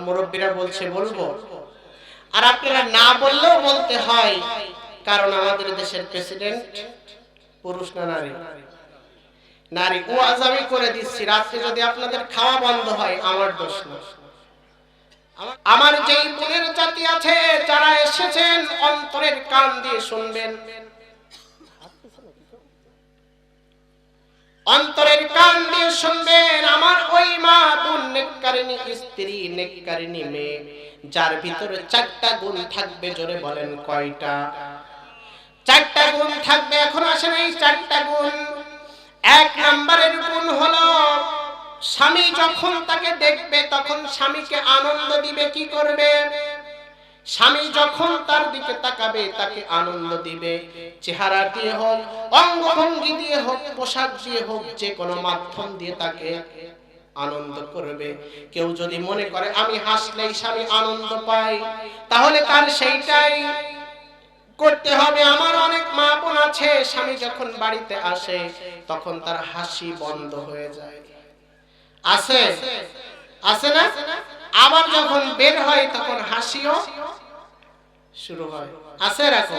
মুরব্বীরা বলছে, বলব। আর আপনারা না বললেও বলতে হয়। কারণ আমাদের দেশের প্রেসিডেন্ট পুরুষ না নারী? নারী। ও আজ আমি করে দিচ্ছি। রাত্রে যদি আপনাদের খাওয়া বন্ধ হয়, আমার দোষ না। আমার যেই বোনের জাতি আছে, যারা এসেছেন, অন্তরের কান দিয়ে শুনবেন। অন্তরের কান দিয়ে শুনবেন, আমার ওই মা বোন নেককারিনী স্ত্রী নেককারিনী মেয়ে, যার ভিতরে চারটা গুণ থাকবে, জোরে বলেন কয়টা? চারটা গুণ থাকবে, এখন আসেন এই চারটা গুণ। এক হলো স্বামী যখন তাকে দেখবে, তখন স্বামীকে আনন্দ দিবে, কি করবে? স্বামী যখন তার দিকে তাকাবে, তাকে আনন্দ দিবে। চেহারা দিয়ে হোক, অঙ্গভঙ্গি দিয়ে হোক, পোশাক দিয়ে হোক, যে কোনো মাধ্যম দিয়ে তাকে আনন্দ করবে। কেউ যদি মনে করে, আমি হাসলেই স্বামী আনন্দ পাই তাহলে তার সেইটাই করতে হবে। আমার অনেক মা বোন আছে, স্বামী যখন বাড়িতে আসে, তখন তার হাসি বন্ধ হয়ে যায়। আছে? আছে না? আবার যখন বের হয়, তখন হাসিও শুরু হয়। আছে রাখো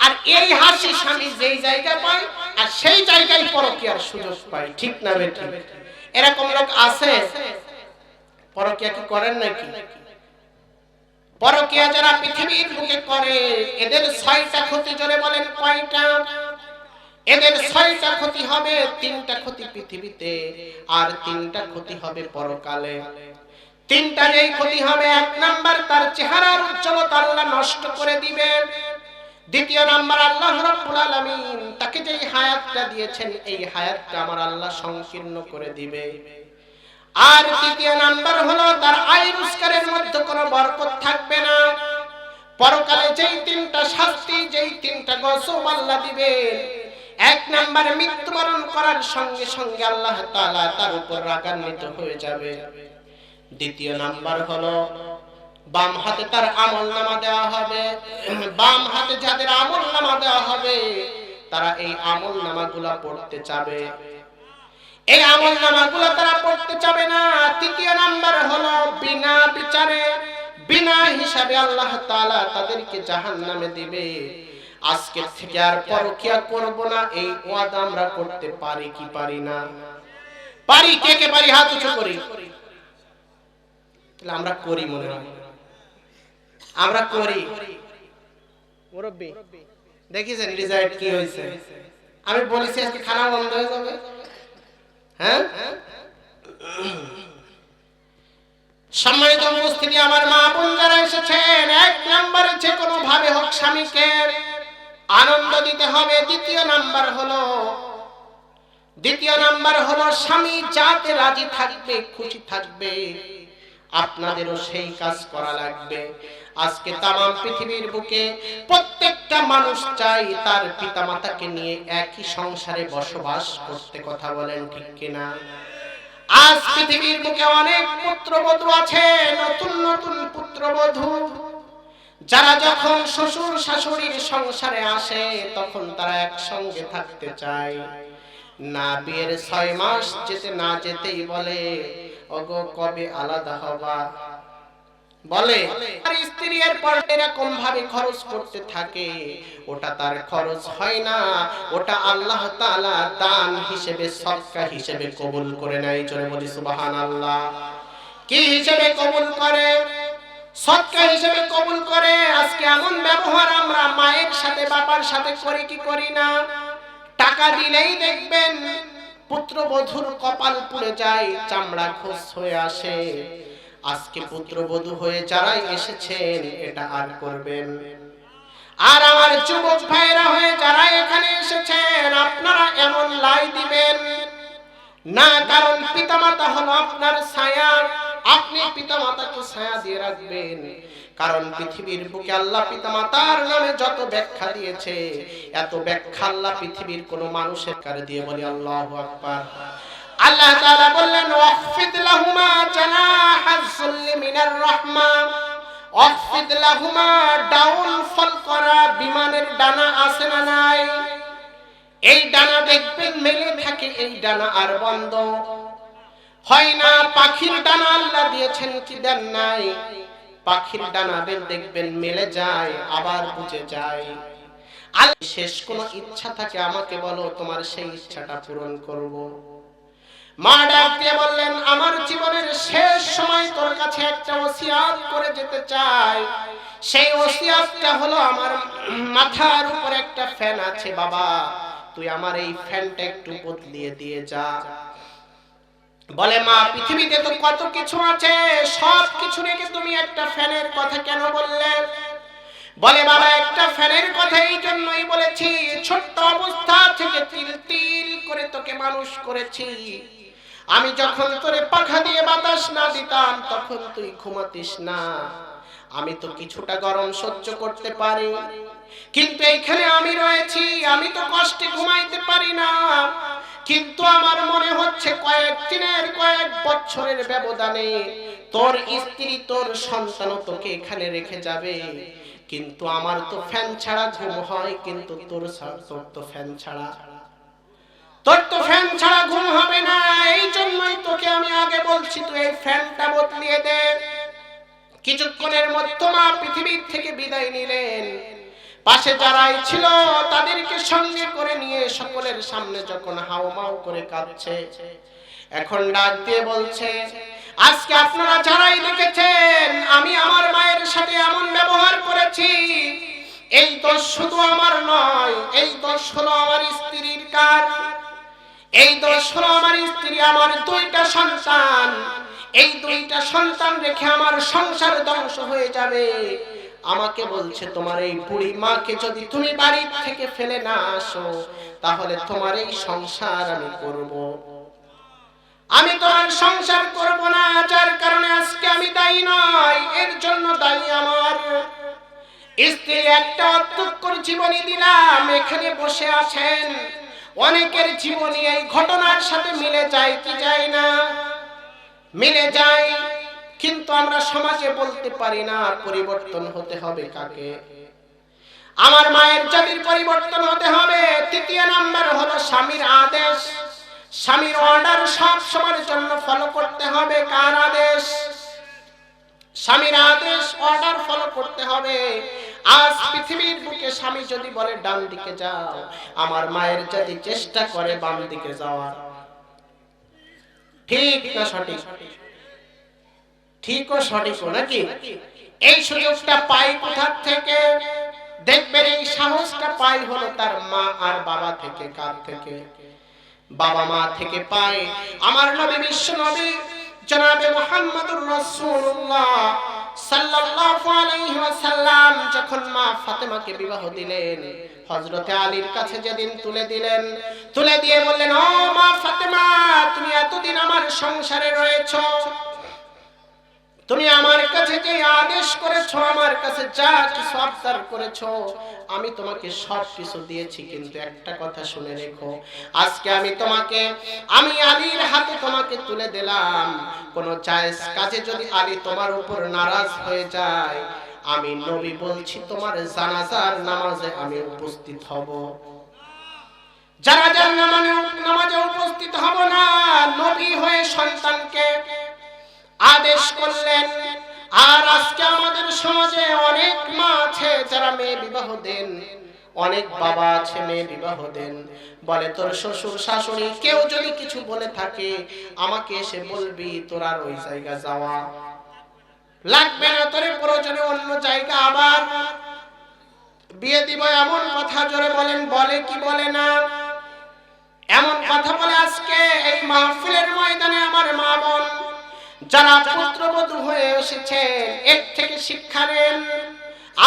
আর এই হাসি স্বামী যেই জায়গায় পায়, আর সেই জায়গায় পরকিয়ার সুযোগ পায়। ঠিক না বেটি এরকম লোক আছে? পরকিয়া কি করেন নাকি? পরকিয়া যারা পৃথিবীর বুকে করে, এদের ছয়টা ক্ষতি জোরে বলেন, কয়টা? এদের ছয়টা ক্ষতি হবে, তিনটা ক্ষতি পৃথিবীতে, আর তিনটা ক্ষতি হবে পরকালে। তিনটা যেই ক্ষতি হবে, এক নাম্বার তার চেহারার উজ্জ্বলতা আল্লাহ নষ্ট করে দিবে দ্বিতীয় নাম্বার, আল্লাহ রাব্বুল আলামিন তাকে যেই হায়াতটা দিয়েছেন, এই হায়াতটা আমার আল্লাহ সংকীর্ণ করে দিবে। আর তৃতীয় নাম্বার হলো, তার আয় রোজগারের মধ্যে কোনো বরকত থাকবে না। পরকালে যেই তিনটা শাস্তি, যেই তিনটা গজব আল্লাহ দিবেন এক নম্বরে মৃত্যুবরণ করার সঙ্গে সঙ্গে আল্লাহ তাআলা তার উপর রাগান্বিত হয়ে যাবে। দ্বিতীয় নাম্বার হলো, বাম হাতে তার আমল নামা দেওয়া হবে। বাম হাতে যাদের আমল নামা দেওয়া হবে, তারা এই আমল নামাগুলা পড়তে চাবে। এই আমল নামাগুলো তারা পড়তে চাবে না। তৃতীয় নাম্বার হলো, বিনা বিচারে, বিনা হিসাবে আল্লাহ তাআলা তাদেরকে জাহান্নামে দিবে। আজকে থেকে আর পরকিয়া করব না এই ওয়াদা আমরা করতে পারি কি পারি না। পারি কে কে পারি? হাত উঁচু করি। তাহলে আমরা করি মনে হয়। আমরা করি। মুরব্বী দেখিছেন রিজাল্ট কি হয়েছে? আমি বলেছি আজকে খানা বন্ধ হয়ে যাবে। হ্যাঁ? সম্মানিত উপস্থিতি আমার মা বোন যারা এসেছেন এক নম্বরে যে কোনো ভাবে হোক স্বামীকে আনন্দ দিতে হবে। দ্বিতীয় নাম্বার হলো, দ্বিতীয় নাম্বার হলো স্বামী যাতে রাজি থাকবে, খুশি থাকবে, আপনাদেরও সেই কাজ করা লাগবে। আজকে তাম পৃথিবীর বুকে প্রত্যেকটা মানুষ চাই তার পিতামাতাকে নিয়ে একই সংসারে বসবাস করতে কথা বলেন ঠিক কিনা? আজ পৃথিবীর বুকে অনেক পুত্রবধূ আছে, নতুন নতুন পুত্রবধূ। যারা যখন শ্বশুর শাশুড়ির সংসারে আসে, তখন তারা একসঙ্গে থাকতে চায়। না বিয়ের ছয় মাস যেতে না যেতেই বলে, ওগো, কবে আলাদা হবা? বলে, আর স্ত্রী এর পর এরকম ভাবে খরচ করতে থাকে। ওটা তার খরচ হয় না। ওটা আল্লাহ তাআলা দান হিসেবে সদকা হিসেবে কবুল করে নেয়। জোরে বলি, সুবহানাল্লাহ। কি হিসেবে কবুল করে? সদকা হিসেবে কবুল করে। আজকে এমন ব্যবহার আমরা মায়ের সাথে, বাবার সাথে করি কি করি না? টাকা দিলেই দেখবেন পুত্রবধূর কপাল পুড়ে যায়, চামড়া খোঁজ হয়ে আসে। আজকে পুত্রবধূ হয়ে যারাই এসেছেন, এটা আর করবেন। আর আমার যুবক ভাইরা হয়ে যারা এখানে এসেছেন, আপনারা এমন লাই দিবেন। না, কারণ পিতামাতা হলো আপনার ছায়া। আপনি পিতামাতাকে ছায়া দিয়ে রাখবেন। কারণ পৃথিবীর বুকে আল্লাহ পিতা মাতার নামে যত ব্যাখ্যা দিয়েছে, এত ব্যাখ্যা আল্লাহ পৃথিবীর কোন মানুষের কারে দিয়ে বলি, আল্লাহ আকবার। আল্লাহ তাআলা বললেন, ওয়াখফিদ লাহুমা জানাহাজ যুল্লি মিনার রাহমা। অফিদ লাহুমা ডাউন ফল করা বিমানের ডানা আছে না নাই? এই ডানা দেখবেন, মেলে থাকে, এই ডানা আর বন্ধ। হয় না, পাখির ডানা দিয়েছেন কি দেন নাই? পাখির ডানা বের দেখবেন, মেলে যায়, আবার বুঝে যায়। আর শেষ কোন ইচ্ছা থাকে, আমাকে বলো, তোমার সেই ইচ্ছাটা পূরণ করব। মা ডাক দিয়ে বললেন, আমার জীবনের শেষ সময় তোর কাছে একটা ওসিয়াত করে যেতে চাই। সেই ওসিয়াতটা হলো আমার মাথার উপর একটা ফ্যান আছে, বাবা। তুই আমার এই ফ্যানটা একটু বদলিয়ে দিয়ে যা। বলে, মা, পৃথিবীতে তো কত কিছু আছে, সব কিছু রেখে তুমি একটা ফ্যানের কথা কেন বললে? বলে, বাবা, একটা ফ্যানের কথা এই জন্যই বলেছি, ছোট্ট অবস্থা থেকে তিল তিল করে তোকে মানুষ করেছি। আমি যখন তোরে পাখা দিয়ে বাতাস না দিতাম, তখন তুই ঘুমাতিস না। আমি তো কিছুটা গরম সহ্য করতে পারি। কিন্তু এইখানে আমি রয়েছি, আমি তো কষ্টে ঘুমাইতে পারি না। কিন্তু আমার মনে হচ্ছে কয়েক দিনের, কয়েক বছরের ব্যবধানে তোর স্ত্রী তোর সন্তান তোকে এখানে রেখে যাবে। কিন্তু আমার তো ফ্যান ছাড়া ঘুম হয়, কিন্তু তোর তোর তো ফ্যান ছাড়া। তোর তো ফ্যান ছাড়া ঘুম হবে না, এই জন্যই তোকে আমি আগে বলছি, তুই এই ফ্যানটা বদলিয়ে দে। কিছুক্ষণের মধ্যে মা পৃথিবীর থেকে বিদায় নিলেন। পাশে যারাই ছিল, তাদেরকে সঙ্গে করে নিয়ে সকলের সামনে যখন হাওমাও করে কাঁদছে, এখন ডাক দিয়ে বলছে, আজকে আপনারা যারাই দেখেছেন, আমি আমার মায়ের সাথে এমন ব্যবহার করেছি, এই দোষ শুধু আমার নয়, এই দোষ হলো আমার স্ত্রীর কার এই দোষ হলো আমার স্ত্রী, আমার দুইটা সন্তান, এই দুইটা সন্তান রেখে আমার সংসার ধ্বংস হয়ে যাবে। আমাকে বলছে, তোমার এই বুড়ি মাকে যদি তুমি বাড়ি থেকে ফেলে না আসো, তাহলে তোমার এই সংসার আমি করব। আমি তোমার সংসার করব না, যার কারণে আজকে আমি দায়ী নয়, এর জন্য দায়ী আমার। স্ত্রী একটা অত্যুৎকর জীবনী দিলাম, এখানে বসে আছেন। অনেকের জীবনী এই ঘটনার সাথে মিলে যায়, কি যায় না? মিলে যায়। কিন্তু আমরা সমাজে বলতে পারি না, পরিবর্তন হতে হবে কাকে? আমার মায়ের জাতির পরিবর্তন হতে হবে। তৃতীয় নাম্বার হলো স্বামীর আদেশ। স্বামীর অর্ডার সব সময়ের জন্য ফলো করতে হবে। কার আদেশ? স্বামীর আদেশ অর্ডার ফলো করতে হবে। আজ পৃথিবীর বুকে স্বামী যদি বলে, ডান দিকে যাও। আমার মায়ের যদি চেষ্টা করে বাম দিকে যাওয়ার। ঠিক না সঠিক? ঠিক ও সঠিক নাকি? এই সুযোগটা পাই কোথার থেকে? দেখবেন এই সাহসটা পাই হলো তার মা আর বাবা থেকে, কার থেকে? বাবা মা থেকে পায় আমার নবী, বিশ্ব নবী, জনাবে রাসূলুল্লাহ সাল্লাল্লাহু আলাইহি ওয়াসাল্লাম যখন মা ফাতেমাকে বিবাহ দিলেন, হযরতে আলীর কাছে যেদিন তুলে দিলেন, তুলে দিয়ে বললেন, ও মা ফাতেমা, তুমি এতদিন আমার সংসারে রয়েছো তুমি আমার কাছে যে আদেশ করেছ, আমার কাছে যা কিছু আবদার করেছ, আমি তোমাকে সব কিছু দিয়েছি। কিন্তু একটা কথা শুনে রেখো, আজকে আমি তোমাকে, আমি আলীর হাতে তোমাকে তুলে দিলাম। কোন জায়েজ কাজে যদি আলী তোমার উপর নারাজ হয়ে যায়, আমি নবী বলছি, তোমার জানাজার নামাজে আমি উপস্থিত হব। যারা নামাজে নামাজে উপস্থিত হব না, নবী হয়ে সন্তানকে আদেশ করলেন, আর আজকে আমাদের সমাজে অনেক মা আছে যারা মেয়ে বিবাহ দেন। অনেক বাবা আছে মেয়ে বিবাহ দেন। বলে, তোর শ্বশুর, শাশুড়ি কেউ যদি কিছু বলে থাকে, আমাকে এসে বলবি তোর আর ওই জায়গা যাওয়া। লাগবে না তোর প্রয়োজনে অন্য জায়গা আবার। বিয়ে দিব এমন কথা জোরে বলেন, বলে কি বলে না? এমন কথা বলে আজকে এই মাহফিলের ময়দানে আমার মা বোন যারা পুত্রবধূ হয়ে এসেছে, এর থেকে শিক্ষা নেন।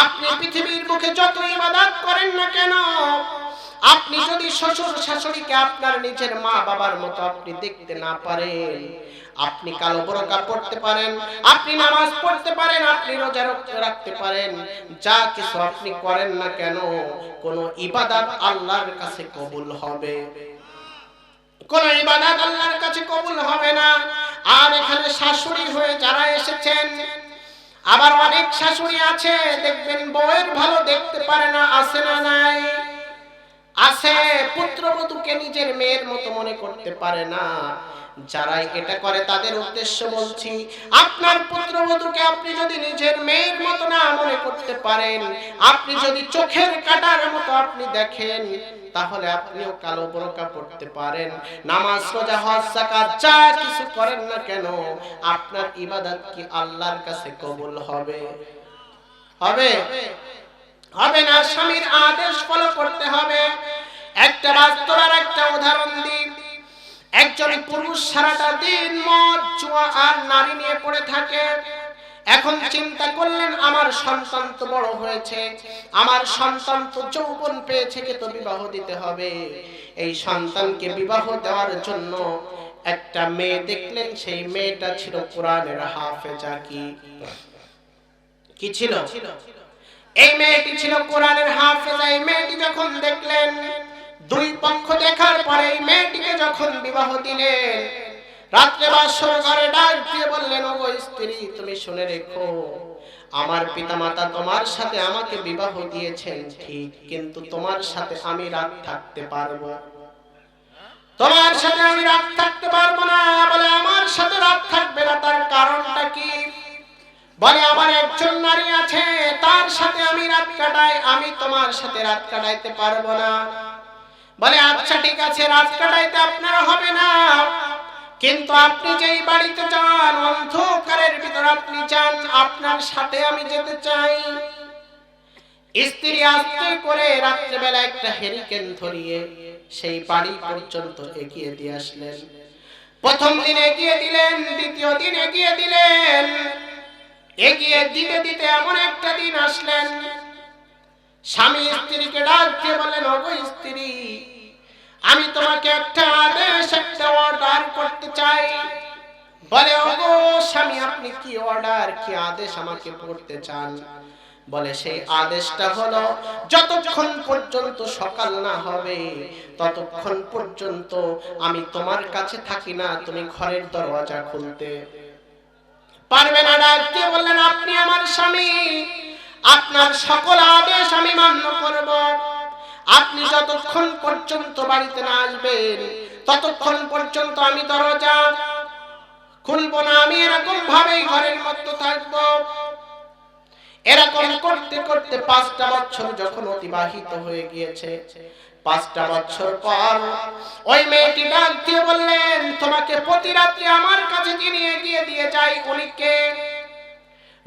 আপনি পৃথিবীর মুখে যত ইবাদত করেন না কেন, আপনি যদি শ্বশুর শাশুড়িকে আপনার নিজের মা বাবার মতো আপনি দেখতে না পারেন, আপনি কালো বোরকা পড়তে পারেন, আপনি নামাজ পড়তে পারেন, আপনি রোজা রাখতে পারেন, যা কিছু আপনি করেন না কেন, কোন ইবাদত আল্লাহর কাছে কবুল হবে। কোন ইবাদত আল্লাহর কাছে কবুল হবে না। আর এখানে শাশুড়ি হয়ে যারা এসেছেন, আবার অনেক শাশুড়ি আছে, দেখবেন বউয়ের ভালো দেখতে পারে না আছে না নাই। আছে পুত্রবধূকে নিজের মেয়ের মতো মনে করতে পারে না। যারাই এটা করে তাদের উদ্দেশ্য বলছি, আপনার পুত্রবধূকে আপনি যদি নিজের মেয়ের মতো না মনে করতে পারেন, আপনি যদি চোখের কাটার মতো আপনি দেখেন তাহলে আপনিও কালো বোরকা পড়তে পারেন। নামাজ, রোজা, হজ, যাকাত, যা কিছু করেন না কেন, আপনার ইবাদত কি আল্লাহর কাছে কবুল হবে? হবে? হবে না, স্বামীর আদেশ ফলো করতে হবে। একটা বাস্তবার একটা উদাহরণ দিন। একজন পুরুষ সারাটা দিন মদ, জুয়া আর নারী নিয়ে পড়ে থাকে। এখন চিন্তা করলেন, আমার সন্তান তো বড় হয়েছে, আমার সন্তান তো যৌবন পেয়েছে কে তো বিবাহ দিতে হবে। এই সন্তানকে বিবাহ দেওয়ার জন্য একটা মেয়ে দেখলেন, সেই মেয়েটা ছিল কোরআনের হাফেজা কি কি ছিল? এই মেয়েটি ছিল কোরআনের হাফেজা, এই মেয়েটি যখন দেখলেন, দুই পক্ষ দেখার পরে এই মেয়েটিকে যখন বিবাহ দিলেন রাত্রে বাসর ঘরে ডাক দিয়ে বললেন ও স্ত্রী, তুমি শুনে রেখো। আমার পিতামাতা তোমার সাথে আমাকে বিবাহ দিয়েছেন, ঠিক, কিন্তু তোমার সাথে আমি রাত থাকতে পারব। তোমার সাথে আমি রাত থাকতে পারব না। বলে, আমার সাথে রাত থাকবে না, তার কারণটা কি? বলে, আমার একজন নারী আছে, তার সাথে আমি রাত কাটাই, আমি তোমার সাথে রাত কাটাইতে পারব না। বলে আচ্ছা ঠিক আছে, রাত কাটাইতে আপনার হবে না। কিন্তু আপনি যেই বাড়িতে যান, অন্ধকারের ভিতর আপনি যান, আপনার সাথে আমি যেতে চাই। স্ত্রী আস্তে করে রাত্রেবেলা একটা হেরিকেন ধরিয়ে সেই বাড়ি পর্যন্ত এগিয়ে দিয়ে আসলেন। প্রথম দিন এগিয়ে দিলেন, দ্বিতীয় দিন এগিয়ে দিলেন। এগিয়ে দিতে দিতে এমন একটা দিন আসলেন। স্বামী স্ত্রীকে ডাক দিয়ে বলেন ওগো স্ত্রী, আমি তোমাকে একটা করতে চাই। বলে, ওগো স্বামী, আপনি কি অর্ডার কি আদেশ আমাকে করতে চান? বলে, সেই আদেশটা হলো, যতক্ষণ পর্যন্ত সকাল না হবে, ততক্ষণ পর্যন্ত আমি তোমার কাছে থাকি না, তুমি ঘরের দরজা খুলতে। পারবে না ডাক দিয়ে বললেন, আপনি আমার স্বামী, আপনার সকল আদেশ আমি মান্য করব। আপনি যতক্ষণ পর্যন্ত বাড়িতে না আসবেন ততক্ষণ পর্যন্ত আমি দরজা খুলবো না, আমি এরকম ভাবেই ঘরের মধ্যে থাকব। এরকম করতে করতে পাঁচটা বছর যখন অতিবাহিত হয়ে গিয়েছে, পাঁচটা বছর পর ওই মেয়েটি ডাক দিয়ে বললেন, তোমাকে প্রতি রাত্রে আমার কাছে যিনি এগিয়ে দিয়ে যাই উনি কে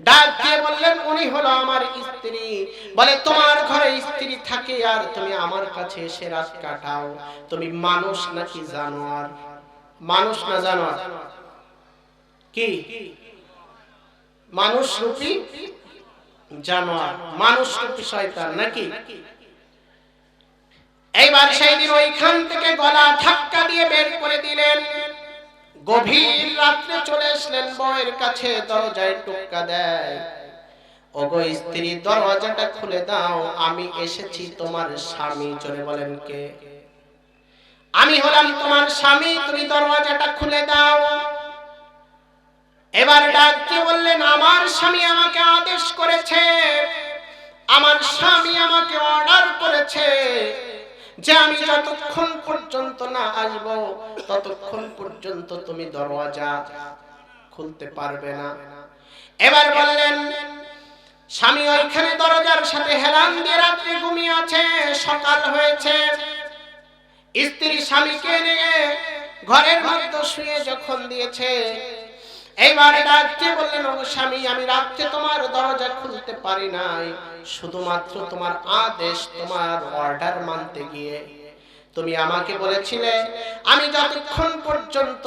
ডাক দিয়ে বললেন, উনি হলো আমার স্ত্রী। বলে, তোমার ঘরে স্ত্রী থাকে আর তুমি আমার কাছে এসে রাত কাটাও। তুমি মানুষ নাকি জানোয়ার? মানুষ না জানোয়ার? কি? মানুষ রূপী জানোয়ার। মানুষ রূপী শয়তান নাকি? এইবার সেই দিন ওইখান থেকে গলা ধাক্কা দিয়ে বের করে দিলেন। গভীর রাত্রে চলে আসলেন বউয়ের কাছে, দরজায় টোক্কা দেয়। ওগো স্ত্রী দরজাটা খুলে দাও, আমি এসেছি তোমার স্বামী। চলে বলেন কে? আমি হলাম তোমার স্বামী, তুমি দরজাটা খুলে দাও। এবার ডাক দিয়ে বললেন, আমার স্বামী আমাকে আদেশ করেছে। আমার স্বামী আমাকে অর্ডার করেছে। যে আমি যতক্ষণ পর্যন্ত না আসব, ততক্ষণ পর্যন্ত তুমি দরওয়াজা খুলতে পারবে না। এবার বললেন, স্বামী ওইখানে দরজার সাথে হেলান দিয়ে রাত্রে ঘুমিয়ে আছে, সকাল হয়েছে। স্ত্রী স্বামীকে নিয়ে ঘরের মধ্যে শুয়ে যখন দিয়েছে এইবারে ডাকতে বললেন স্বামী, আমি রাত্রে তোমার দরজা খুলতে পারি নাই। শুধুমাত্র তোমার আদেশ, তোমার অর্ডার মানতে গিয়ে। তুমি আমাকে বলেছিলে, আমি যতক্ষণ পর্যন্ত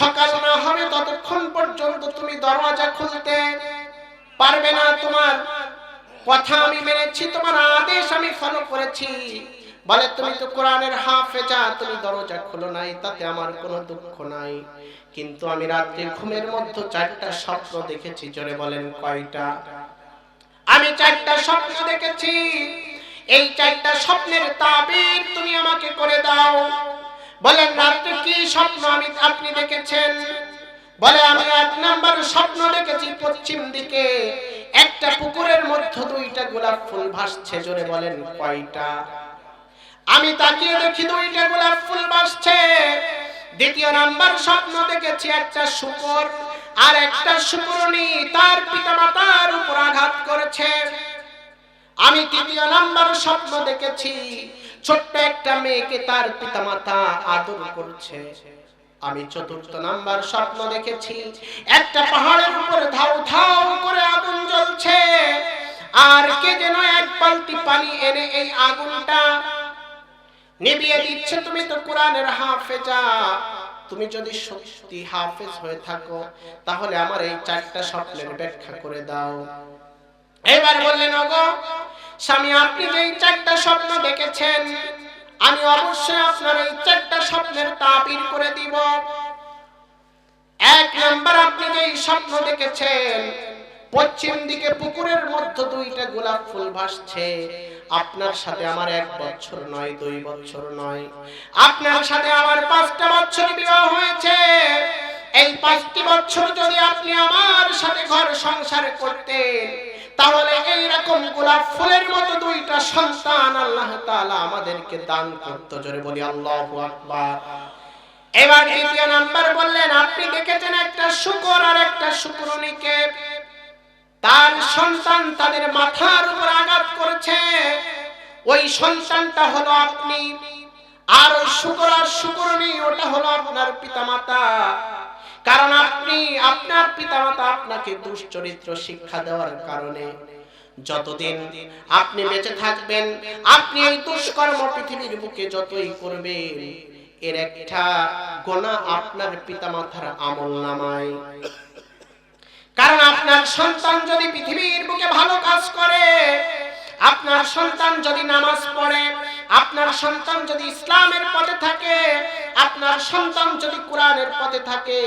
সকাল না হবে ততক্ষণ পর্যন্ত তুমি দরজা খুলতে পারবে না। তোমার কথা আমি মেনেছি, তোমার আদেশ আমি ফলো করেছি। বলে, তুমি তো কোরআনের হাফেজা, তুমি দরজা খুলো নাই, তাতে আমার কোনো দুঃখ নাই। কিন্তু আমি রাত্রে ঘুমের মধ্যে চারটা স্বপ্ন দেখেছি, জোরে বলেন, কয়টা? আমি চারটা স্বপ্ন দেখেছি। এই চারটা স্বপ্নের তাবির তুমি আমাকে করে দাও। বলেন, রাত্রে কি স্বপ্ন আমি, আপনি দেখেছেন? বলে, আমি এক নাম্বার স্বপ্ন দেখেছি পশ্চিম দিকে। একটা পুকুরের মধ্যে দুইটা গোলাপ ফুল ভাসছে, জোরে বলেন, কয়টা? আমি তাকিয়ে দেখি দুইটা গোলাপ ফুল ভাসছে দ্বিতীয় নাম্বার স্বপ্ন দেখেছি একটা শুকর, আর একটা শুকরনি তার পিতামাতার উপর আঘাত করেছে। আমি তৃতীয় নাম্বার স্বপ্ন দেখেছি, ছোট্ট একটা মেয়েকে তার পিতামাতা আদর করছে। আমি চতুর্থ নাম্বার স্বপ্ন দেখেছি, একটা পাহাড়ের উপর ধাউ ধাউ করে আগুন জ্বলছে। আর কে যেন এক বালতি পানি এনে এই আগুনটা নিভিয়ে দিচ্ছে তুমি তো কোরআনের হাফেজা। তুমি যদি সত্যি হাফেজ হয়ে থাকো, তাহলে আমার এই চারটা স্বপ্নের ব্যাখ্যা করে দাও। এবার বললেন, ওগো, স্বামী, আপনি যে এই চারটা স্বপ্ন দেখেছেন, আমি অবশ্যই আপনার এই চারটা স্বপ্নের তাবির করে দিব। এক নাম্বার, আপনি যে স্বপ্ন দেখেছেন, পশ্চিম দিকে পুকুরের মধ্যে দুইটা গোলাপ ফুল ভাসছে। আপনার সাথে আমার এক বছর নয়, দুই বছর নয়। আপনার সাথে আমার পাঁচটা বছর বিবাহ হয়েছে। এই পাঁচটি বছর যদি আপনি আমার সাথে ঘর সংসার করতেন, তাহলে এই রকম গোলাপ ফুলের মতো দুইটা সন্তান আল্লাহ আমাদেরকে দান করতে। জোরে বলি আকবার। এবার দ্বিতীয় নাম্বার বললেন, আপনি দেখেছেন একটা শুকর আর একটা শুকরনিকে তার সন্তান তাদের মাথার উপর আঘাত করেছে। ওই সন্তানটা হলো আপনি। আর শুকর আর শুকরনি ওটা হলো আপনার পিতামাতা। কারণ আপনি, আপনার পিতামাতা আপনাকে দুশ্চরিত্র শিক্ষা দেওয়ার কারণে যতদিন আপনি বেঁচে থাকবেন, আপনি এই দুষ্কর্ম পৃথিবীর বুকে যতই করবেন, এর একটা গোনা আপনার পিতামাতার আমল নামায়। কারণ আপনার সন্তান যদি পৃথিবীর বুকে ভালো কাজ করে, আপনার সন্তান যদি নামাজ পড়ে, আপনার সন্তান যদি ইসলামের পথে থাকে, আপনার সন্তান যদি কোরআনের পথে থাকে,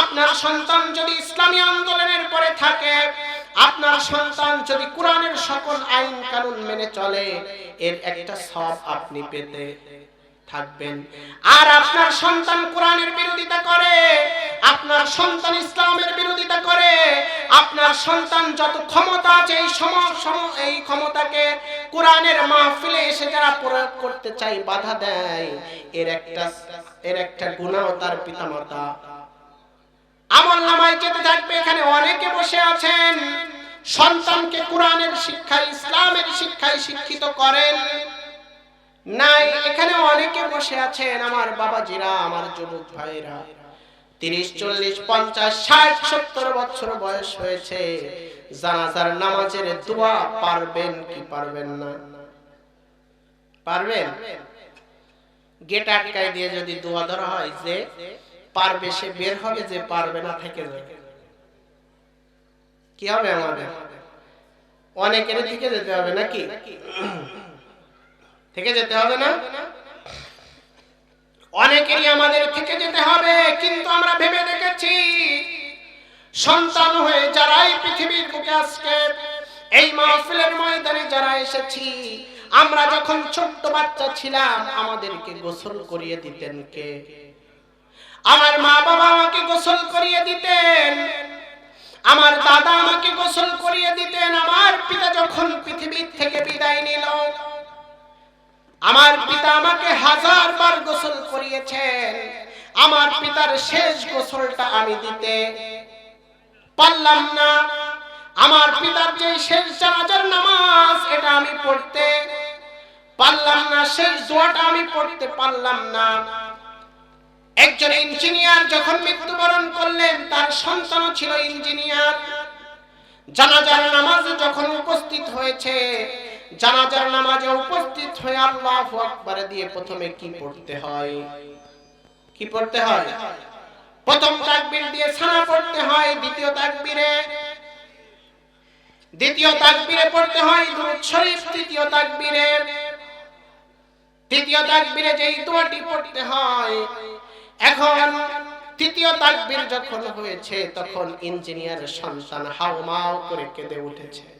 আপনার সন্তান যদি ইসলামী আন্দোলনের পরে থাকে, আপনার সন্তান যদি কোরআনের সকল আইন কানুন মেনে চলে, এর একটা সব আপনি পেতে। থাকবেন। আর আপনার সন্তান কোরআনের বিরোধিতা করে, আপনার সন্তান ইসলামের বিরোধিতা করে, আপনার সন্তান যত ক্ষমতা আছে এই সম এই ক্ষমতাকে কোরআনের মাহফিলে এসে যারা প্রয়োগ করতে চাই বাধা দেয়, এর একটা এর একটা গুণাও তার পিতামাতা। আমল নামায় যেতে থাকবে, এখানে অনেকে বসে আছেন। সন্তানকে কোরআনের শিক্ষায়, ইসলামের শিক্ষায় শিক্ষিত করেন। নাই, এখানে অনেকে বসে আছেন আমার বাবাজিরা, আমার যুবক ভাইরা। তিরিশ, চল্লিশ, পঞ্চাশ, ষাট, সত্তর বছর বয়স হয়েছে। জানাজার নামাজের দোয়া পারবেন কি পারবেন না? পারবেন? গেট আটকায় দিয়ে যদি দোয়া ধরা হয় যে পারবে, সে বের হবে যে পারবে না থেকে যাবে কি হবে আমাদের? অনেকের থেকে যেতে হবে নাকি? থেকে যেতে হবে না? অনেকেরই আমাদের থেকে যেতে হবে, কিন্তু আমরা ভেবে দেখেছি, সন্তান হয়ে যারা এই পৃথিবীর বুকে আজকে, এই মাহফিলের ময়দানে যারা এসেছি, আমরা যখন ছোট্ট বাচ্চা ছিলাম, আমাদেরকে গোসল করিয়ে দিতেন কে? আমার মা বাবা আমাকে গোসল করিয়ে দিতেন, আমার দাদা আমাকে গোসল করিয়ে দিতেন, আমার পিতা যখন পৃথিবীর থেকে বিদায় নিল আমার পিতা আমাকে হাজার বার গোসল করিয়েছেন। আমার পিতার শেষ গোসলটা আমি দিতে পারলাম না। আমার পিতার যে শেষ জানাজার নামাজ, এটা আমি পড়তে পারলাম না। শেষ দোয়াটা আমি পড়তে পারলাম না। একজন ইঞ্জিনিয়ার যখন মৃত্যুবরণ করলেন, তার সন্তানও ছিল ইঞ্জিনিয়ার। জানাজার নামাজে যখন উপস্থিত হয়েছে জানাজার নামাজে উপস্থিত হয়ে আল্লাহু আকবার দিয়ে প্রথমে কি পড়তে হয়? কি পড়তে হয়? প্রথম তাকবীর দিয়ে সানা পড়তে হয়, দ্বিতীয় তাকবীরে। দ্বিতীয় তাকবীরে পড়তে হয়, দুরূদ শরীফ, তৃতীয় তাকবীরে। তৃতীয় তাকবীরে যেই দোয়াটি পড়তে হয়, এখন তৃতীয় তাকবীর যখন হয়েছে, তখন ইঞ্জিনিয়ারের সন্তান হাউমাউ করে কেঁদে উঠেছে।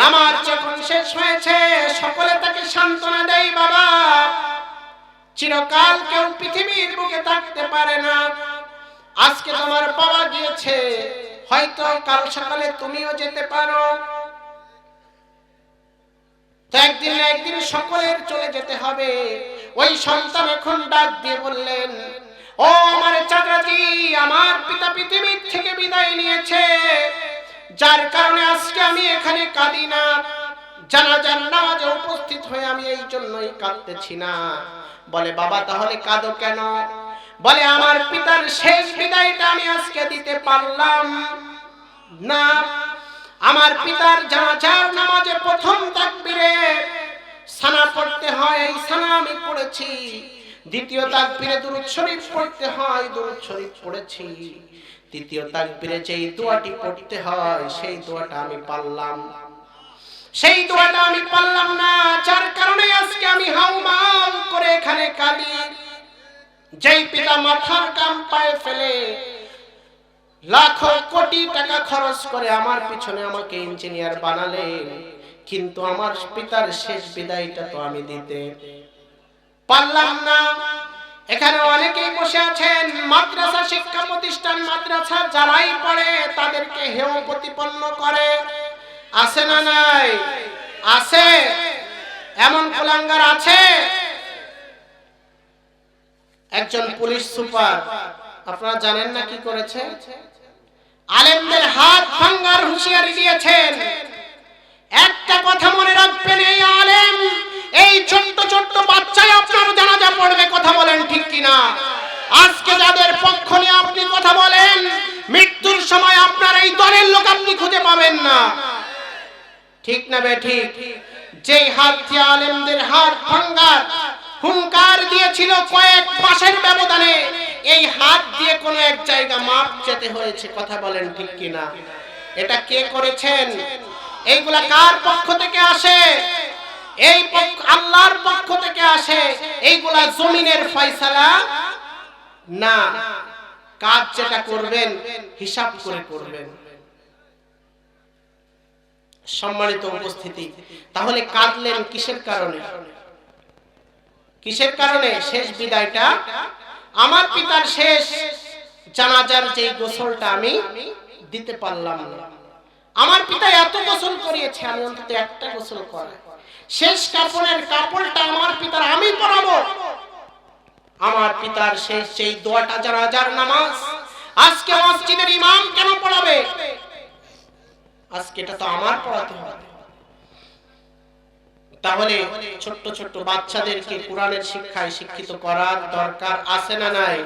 নামাজ যখন শেষ হয়েছে, সকলে তাকে সান্ত্বনা দেয়, বাবা, চিরকাল কেউ পৃথিবীর বুকে থাকতে পারে না। আজকে তোমার পাওয়া গিয়েছে, হয়তো কাল সকালে তুমিও যেতে পারো। একদিন একদিন সকলের চলে যেতে হবে। ওই সন্তান এখন ডাক দিয়ে বললেন, ও আমার চাচাজি, আমার পিতা পৃথিবীর থেকে বিদায় নিয়েছে। যার কারণে আজকে আমি এখানে কাঁদি না। জানা জানাজার নামাজে উপস্থিত হয়ে আমি এই জন্যই কাঁদতেছি না। বলে, বাবা, তাহলে কাঁদো কেন? বলে, আমার পিতার শেষ বিদায়টা আমি আজকে দিতে পারলাম না। আমার পিতার জানাজার নামাজে প্রথম তাকবীরে সানা পড়তে হয়, এই সানা আমি পড়েছি। দ্বিতীয় তাকবীরে দুরূদ শরীফ পড়তে হয়, দুরূদ শরীফ পড়েছি। তৃতীয় তাকবীরে যেই দোয়াটি পড়তে হয়, সেই দোয়াটা আমি পারলাম। সেই দোয়াটা আমি পারলাম না, যার কারণে আজকে আমি হাউমাউ করে এখানে কাঁদি। যেই পিতা মাথার কাম পায়ে ফেলে লাখো কোটি টাকা খরচ করে আমার পিছনে আমাকে ইঞ্জিনিয়ার বানালেন, কিন্তু আমার পিতার শেষ বিদায়টা তো আমি দিতে পারলাম না। এখানে অনেকেই বসে আছেন, মাদ্রাসা শিক্ষা প্রতিষ্ঠান, মাদ্রাসা যারাই পড়ে তাদেরকে হেয় প্রতিপন্ন করে। আছে না নাই? আছে। এমন কুলাঙ্গার আছে? একজন পুলিশ সুপার। আপনারা জানেন না কি করেছে? আলেমদের হাত ভাঙ্গার হুঁশিয়ারি দিয়েছেন। একটা কথা মনে রাখবেন, এই আলেম, এই ছোট্ট ছোট্ট বাচ্চাই আপনার জানাজা পড়বে কথা বলেন ঠিক কিনা আজকে যাদের পক্ষ নিয়ে আপনি কথা বলেন মৃত্যুর সময় আপনার লোক আপনি খুঁজে পাবেন না। ঠিক না বে ঠিক? যেই হাত দিয়ে আলেমদের হাত ভাঙ্গার হুঙ্কার দিয়েছিল কয়েক মাসের ব্যবধানে, এই হাত দিয়ে কোনো এক জায়গা মাপ যেতে হয়েছে, কথা বলেন ঠিক কিনা? এটা কে করেছেন? এইগুলা কার পক্ষ থেকে আসে? এই আল্লাহর পক্ষ থেকে আসে। এইগুলা জমিনের ফয়সালা না। কাজ যেটা করবেন, হিসাব করে করবেন। সম্মানিত উপস্থিতি। তাহলে কাঁদলেন কিসের কারণে? কিসের কারণে? শেষ বিদায়টা? আমার পিতার শেষ জানাজার যে গোসলটা আমি দিতে পারলাম না। আমার পিতা এত গোসল করিয়েছে, আমি অন্তত একটা গোসল করাই। শেষ কাপড়ের কাপড়টা আমার পিতার, আমি পরাবো। আমার পিতার শেষ সেই দোয়াটা জানাজার নামাজ, আজকে মসজিদের ইমাম কেন পড়াবে? আজকে এটা তো আমার পড়াতে হবে। তাহলে ছোট্ট ছোট্ট বাচ্চাদেরকে কোরআনের শিক্ষায় শিক্ষিত করার দরকার আছে না নাই?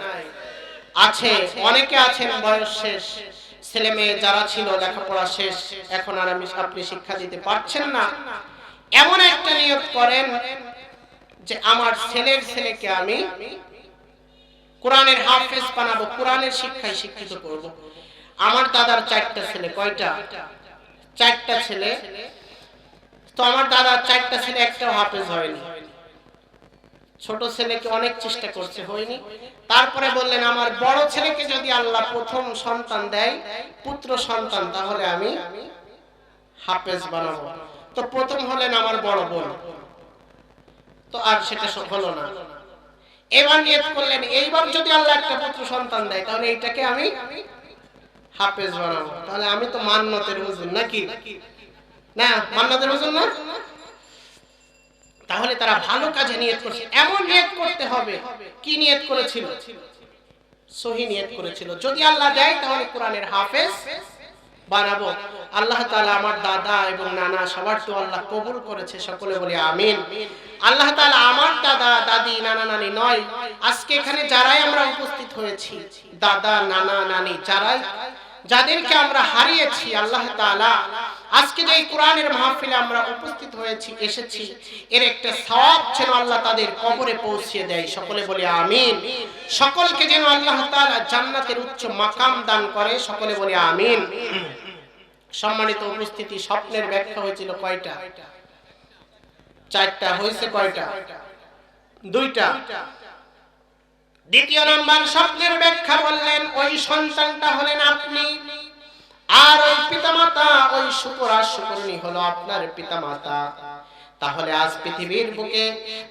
আছে, অনেকে আছেন বয়স শেষ, ছেলে মেয়ে যারা ছিল, লেখাপড়া শেষ, এখন আর আমি, আপনি শিক্ষা দিতে পারছেন না। এমন একটা নিয়োগ করেন যে আমার ছেলের ছেলেকে আমি কোরআনের হাফেজ বানাবো, কোরআনের শিক্ষায় শিক্ষিত করব। আমার দাদার চারটা ছেলে, কয়টা? চারটা ছেলে। তো আমার দাদা চারটা ছেলে, একটাও হাফেজ হয়নি। ছোট ছেলেকে অনেক চেষ্টা করছে হয়নি। তারপরে বললেন, আমার বড় ছেলেকে যদি আল্লাহ প্রথম সন্তান দেয়, পুত্র সন্তান, তাহলে আমি হাফেজ বানাবো। তো প্রথম হলেন আমার বড় বোন। তো আর সেটা হলো না। এবার নিয়ত করলেন, এইবার যদি আল্লাহ একটা পুত্র সন্তান দেয়, তাহলে এইটাকে আমি হাফেজ বানাবো। তাহলে আমি তো মান্নতের হুজুর নাকি? না, মান্নতের হুজুর না? তাহলে তারা ভালো কাজে নিয়ত করছে। এমন নিয়ত করতে হবে। কি নিয়ত করেছিল? সহি নিয়ত করেছিল। যদি আল্লাহ দেয়, তাহলে কোরআনের হাফেজ বানাবো। আল্লাহ তাআলা আমার দাদা এবং নানা, সবার তো আল্লাহ কবুল করেছে। সকলে বলি আমিন। আল্লাহ তাআলা আমার দাদা, দাদি, নানা, নানি নয়। আজকে এখানে যারাই আমরা উপস্থিত হয়েছি, দাদা, নানা, নানি, যারাই যাদেরকে আমরা হারিয়েছি, আল্লাহ তাআলা, আজকে যে কোরআনের মাহফিলে আমরা উপস্থিত হয়েছি, এসেছি, এর একটা সওয়াব যেন আল্লাহ তাদের কবরে পৌঁছে দেয়। সকলে বলে আমিন। সকলকে যেন আল্লাহ তাআলা জান্নাতের উচ্চ মাকাম দান করে, সকলে বলে আমিন। সম্মানিত উপস্থিতি, স্বপ্নের ব্যাখ্যা হয়েছিল কয়টা? চারটা, হয়েছে কয়টা? দুইটা। দ্বিতীয় নাম্বার স্বপ্নের ব্যাখ্যা বললেন, ওই সন্তানটা হলেন আপনি। আর ওই পিতামাতা, ওই শুকর আর হলো আপনার পিতামাতা। তাহলে আজ পৃথিবীর বুকে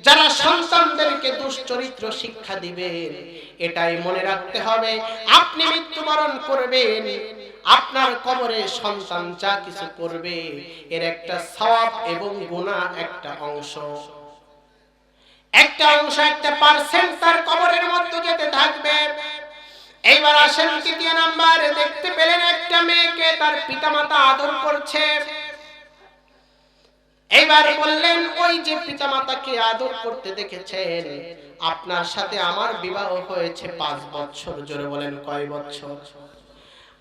যারা সন্তানদেরকে দুশ্চরিত্র শিক্ষা দিবেন, এটাই মনে রাখতে হবে। আপনি মৃত্যুবরণ করবেন, আপনার কবরে সন্তান যা কিছু করবে, এর একটা সওয়াব এবং গুনাহ একটা অংশ। একটা অংশ একটা পার্সেন্ট তার কবরের মধ্যে যেতে থাকবে। এইবার আসেন তৃতীয় নাম্বার, দেখতে পেলেন একটা মেয়েকে তার পিতামাতা আদর করছে। এইবার বললেন, ওই যে পিতামাতাকে আদর করতে দেখেছেন, আপনার সাথে আমার বিবাহ হয়েছে পাঁচ বছর। জোরে বলেন, কয় বছর?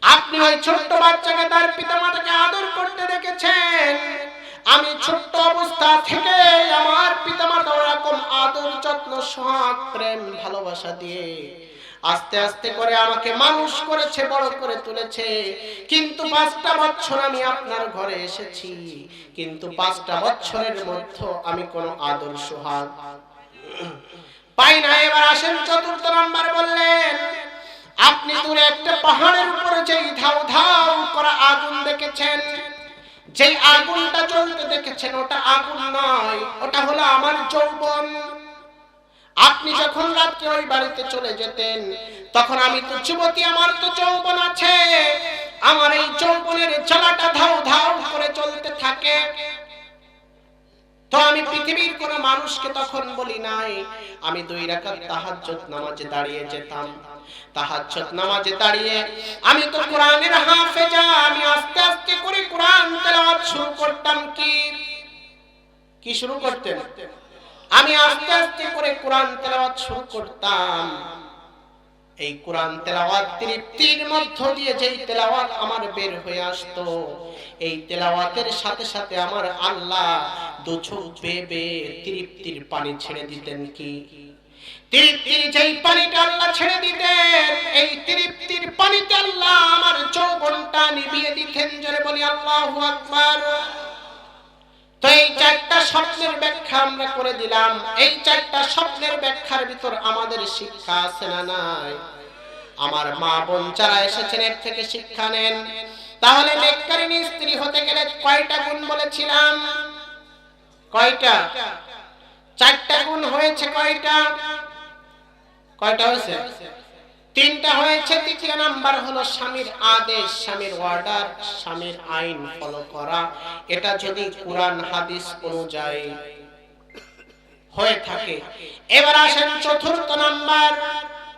আপনি ওই ছোট্ট বাচ্চাকে তার পিতামাতাকে আদর করতে দেখেছেন। আমি ছোট্ট অবস্থা থেকে আমার পিতামাতা ওরকম আদর যত্ন, সোহাগ, প্রেম, ভালোবাসা দিয়ে আস্তে আস্তে করে আমাকে মানুষ করেছে, বড় করে তুলেছে। কিন্তু পাঁচটা বছর আমি আপনার ঘরে এসেছি। কিন্তু পাঁচটা বছরের মধ্যে আমি কোনো আদর, সোহাগ পাই না। এবার আসেন চতুর্থ নাম্বার বললেন, আপনি দূরে একটা পাহাড়ের উপরে যে ধাও ধাও করা আগুন দেখেছেন যেই আগুনটা জ্বলতে দেখেছেন, ওটা আগুন নয়, ওটা হলো আমার যৌবন। আপনি যখন রাত্রে ওই বাড়িতে চলে যেতেন, তখন আমি তো যুবতী, আমার তো যৌবন আছে। আমার এই যৌবনের জ্বালাটা ধাও ধাও করে চলতে থাকে। তো আমি পৃথিবীর কোন মানুষকে তখন বলি নাই। আমি দুই রাকাত তাহাজ্জুদ নামাজে দাঁড়িয়ে যেতাম। তাহাজ্জুদ নামাজে দাঁড়িয়ে আমি তো কোরআনের হাফেজা, আমি আস্তে আস্তে করে কোরআন তেলাওয়াত শুরু করতাম কি? কি শুরু করতেন? আমি আস্তে আস্তে করে কোরআন তেলাওয়াত শুরু করতাম। এই কোরআন তেলাওয়াত তৃপ্তির মধ্য দিয়ে যেই তেলাওয়াত আমার বের হয়ে আসতো, এই তেলাওয়াতের সাথে সাথে আমার আল্লাহ দুচোখ বেবে তৃপ্তির পানি ছেড়ে দিতেন কি? তৃপ্তির যেই পানিটা আল্লাহ ছেড়ে দিতেন, এই তৃপ্তির পানিতে আল্লাহ আমার যৌবনটা নিভিয়ে দিতেন, জোরে বলি আল্লাহু আকবার। এই চারটা স্বপ্নের ব্যাখ্যা আমরা করে দিলাম। এই চারটা স্বপ্নের ব্যাখ্যার ভিতর আমাদের শিক্ষা আছে না নাই? আমার মা বোন যারা এসেছেন, এর থেকে শিক্ষা নেন। তাহলে নেককারিনী স্ত্রী হতে গেলে কয়টা গুণ বলেছিলাম? কয়টা? চারটা গুণ হয়েছে কয়টা? কয়টা হয়েছে? তিনটা হয়েছে, তৃতীয় নাম্বার হলো স্বামীর আদেশ, স্বামীর অর্ডার স্বামীর আইন ফলো করা। এটা যদি কোরআন, হাদিস অনুযায়ী হয়ে থাকে। এবার আসেন চতুর্থ নাম্বার।